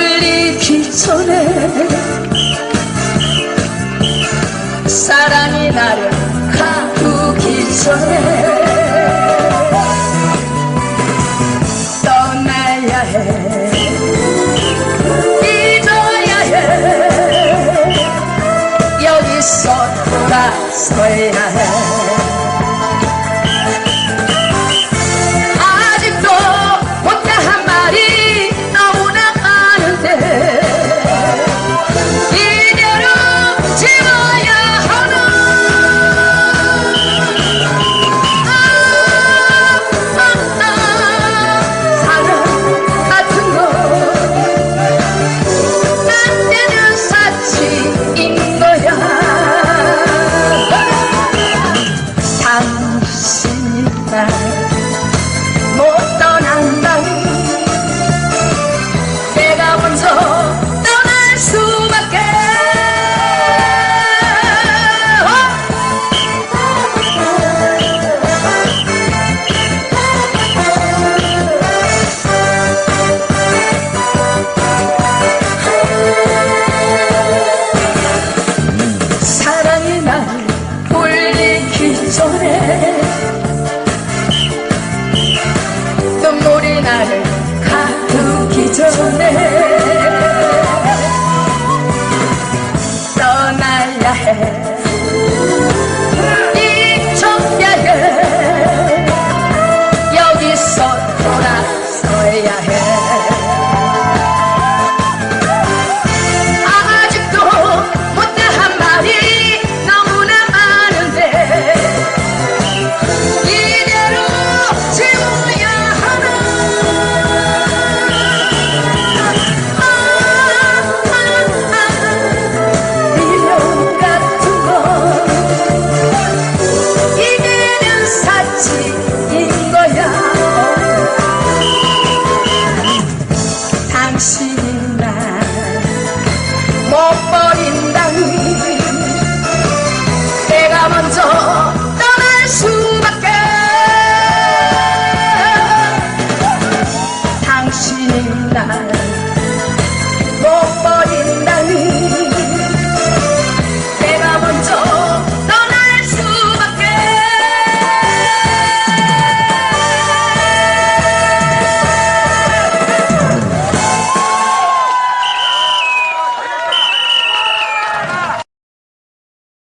널 잊기 전에 사랑이 나를 가두기 전에 떠나야 해 잊어야 해. 여기서 돌아서야 해. back. अपना है 버린다 내가 먼저 떠날 수밖에. 당신이 날